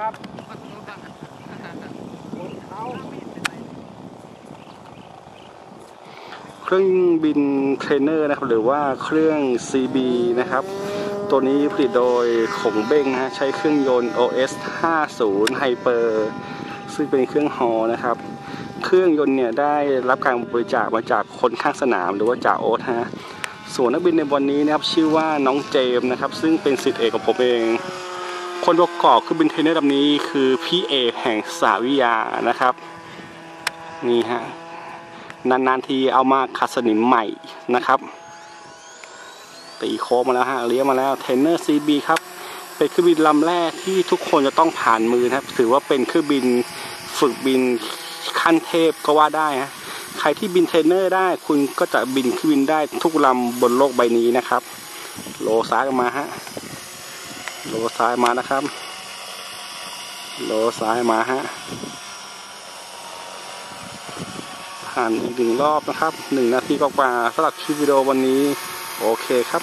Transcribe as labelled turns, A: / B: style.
A: ครับ
B: เครื่องบินเทรนเนอร์นะครับหรือว่าเครื่อง CB นะครับ ตัวนี้ผลิตโดยขงเบ้งนะฮะใช้เครื่องยนต์ OS 50 Hyper ซึ่งเป็นเครื่องฮอนะครับ เครื่องยนต์เนี่ยได้รับการบริจาคมาจากคนข้างสนามหรือว่าจากโอ๊ตฮะส่วนนักบินในวันนี้นะครับชื่อว่าน้องเจมนะครับ ซึ่งเป็นสิทธิเอกของผมเอง คนประกอบคือบินเทรนเนอร์ลำนี้คือพี่เอกแห่งสาวิยานะครับ นี่ฮะนานๆทีเอามาขัดสนิมใหม่นะครับ ตีโค้งมาแล้วฮะเลี้ยมาแล้วเทนเนอร์ซีบีครับ เป็นเครื่องบินลำแรกที่ทุกคนจะต้องผ่านมือนะครับ ถือว่าเป็นเครื่องบินฝึกบินขั้นเทพก็ว่าได้ฮะใครที่บินเทรนเนอร์ได้คุณก็จะบินเครื่องบินได้ทุกลำบนโลกใบนี้นะครับ โลซ้ายออกมาฮะ โลซ้ายมานะครับ โลซ้ายมาฮะผ่านอีกหนึ่งรอบนะครับหนึ่งนาทีกว่าๆสำหรับคลิปวิดีโอวันนี้ โอเคครับ